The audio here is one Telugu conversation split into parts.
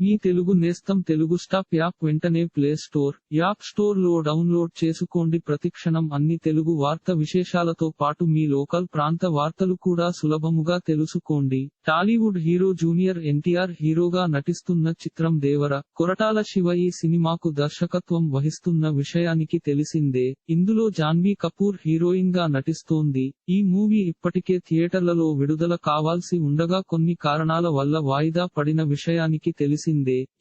మీ తెలుగు నేస్తం తెలుగు స్టాప్ యాప్ వెంటనే ప్లే స్టోర్ యాప్ స్టోర్లో డౌన్లోడ్ చేసుకోండి. ప్రతిక్షణం అన్ని తెలుగు వార్త విశేషాలతో పాటు మీ లోకల్ ప్రాంత వార్తలు కూడా సులభముగా తెలుసుకోండి. టాలీవుడ్ హీరో జూనియర్ ఎన్టీఆర్ హీరోగా నటిస్తున్న చిత్రం దేవర కొరటాల శివ ఈ సినిమాకు దర్శకత్వం వహిస్తున్న విషయానికి తెలిసిందే. ఇందులో జాన్వీ కపూర్ హీరోయిన్గా నటిస్తోంది. ఈ మూవీ ఇప్పటికే థియేటర్లలో విడుదల కావాల్సి ఉండగా కొన్ని కారణాల వల్ల వాయిదా పడిన విషయానికి తెలిసిందే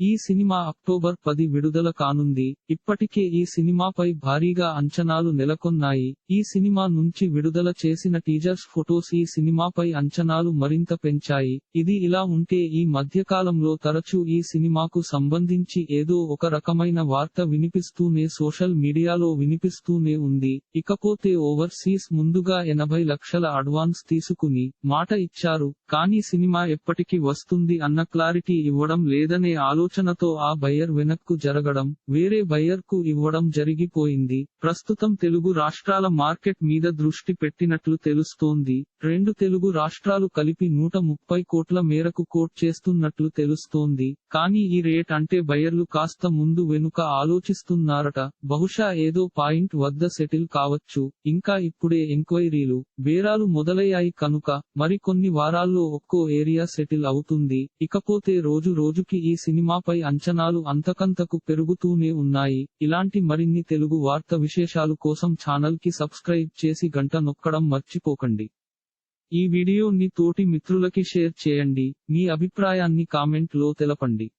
ఈ సినిమా అక్టోబర్ పది విడుదల కానుంది. ఇప్పటికే ఈ సినిమాపై భారీగా అంచనాలు నెలకొన్నాయి. ఈ సినిమా నుంచి విడుదల చేసిన టీజర్స్ ఫొటోస్ ఈ సినిమాపై అంచనాలు మరింత పెంచాయి. ఇది ఇలా ఉంటే ఈ మధ్యకాలంలో తరచూ ఈ సినిమాకు సంబంధించి ఏదో ఒక రకమైన వార్త వినిపిస్తూనే సోషల్ మీడియాలో వినిపిస్తూనే ఉంది. ఇకపోతే ఓవర్సీస్ ముందుగా ఎనభై లక్షల అడ్వాన్స్ తీసుకుని మాట ఇచ్చారు. కానీ సినిమా ఎప్పటికి వస్తుంది అన్న క్లారిటీ ఇవ్వడం లేదని ఆలోచనతో ఆ బయర్ వెనక్కు జరగడం వేరే బయర్కు ఇవ్వడం జరిగిపోయింది. ప్రస్తుతం తెలుగు రాష్ట్రాల మార్కెట్ మీద దృష్టి పెట్టినట్లు తెలుస్తోంది. రెండు తెలుగు రాష్ట్రాలు కలిపి నూట ముప్పై కోట్ల మేరకు కోట్ చేస్తున్నట్లు తెలుస్తోంది. కానీ ఈ రేట్ అంటే బయర్లు కాస్త ముందు వెనుక ఆలోచిస్తున్నారట. బహుశా ఏదో పాయింట్ వద్ద సెటిల్ కావచ్చు. ఇంకా ఇప్పుడే ఎంక్వైరీలు బేరాలు మొదలయ్యాయి కనుక మరికొన్ని వారాల్లో ఒక్కో ఏరియా సెటిల్ అవుతుంది. ఇకపోతే రోజు రోజుకి ఈ సినిమాపై అంచనాలు అంతకంతకు పెరుగుతూనే ఉన్నాయి. ఇలాంటి మరిన్ని తెలుగు వార్త విశేషాలు కోసం ఛానల్కి సబ్స్క్రైబ్ చేసి గంట నొక్కడం మర్చిపోకండి. ఈ వీడియోని తోటి మిత్రులకి షేర్ చేయండి. మీ అభిప్రాయాన్ని కామెంట్లో తెలపండి.